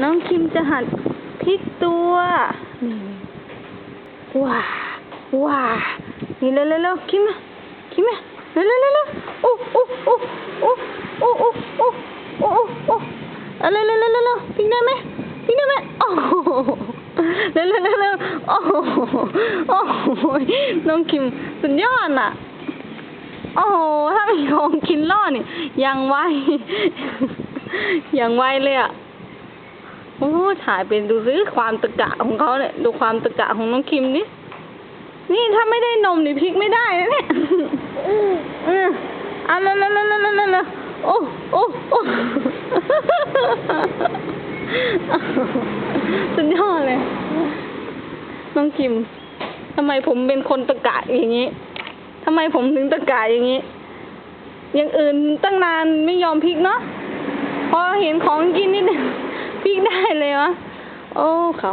น้องคิมจะหัดพลิกตัวนี่ว้าว้านี่เร็วเร็วเร็วคิมคิมเร็วเร็วเร็วเร็วโอ้โอ้โอ้โอ้โอ้โอ้โอ้โอ้โอ้โอ้เอาเร็วเร็วเร็วเร็วเร็วพลิกได้ไหมพลิกได้ไหมโอ้เร็วเร็วเร็วเร็วโอ้โอ้น้องคิมสุดยอดอะโอ้โหถ้ามีของกินล่อนี่ยังไวยังไวเลยอะ โอ้ถ่ายเป็นดูซิความตะกะของเขาเนี่ย ดูความตะกะของน้องคิมนี่นี่ถ้าไม่ได้นมนี่พลิกไม่ได้นะเนี่ยเออเอาละละละละละละละโอ้โอ้โอ้สุดยอดเลย น้องคิมทำไมผมเป็นคนตะกะอย่างนี้ทำไมผมถึงตะกายอย่างนี้ อย่างอื่นตั้งนานไม่ยอมพลิกเนาะพอเห็นของกินนิดนึง ได้เลยวะ โอ้ เขา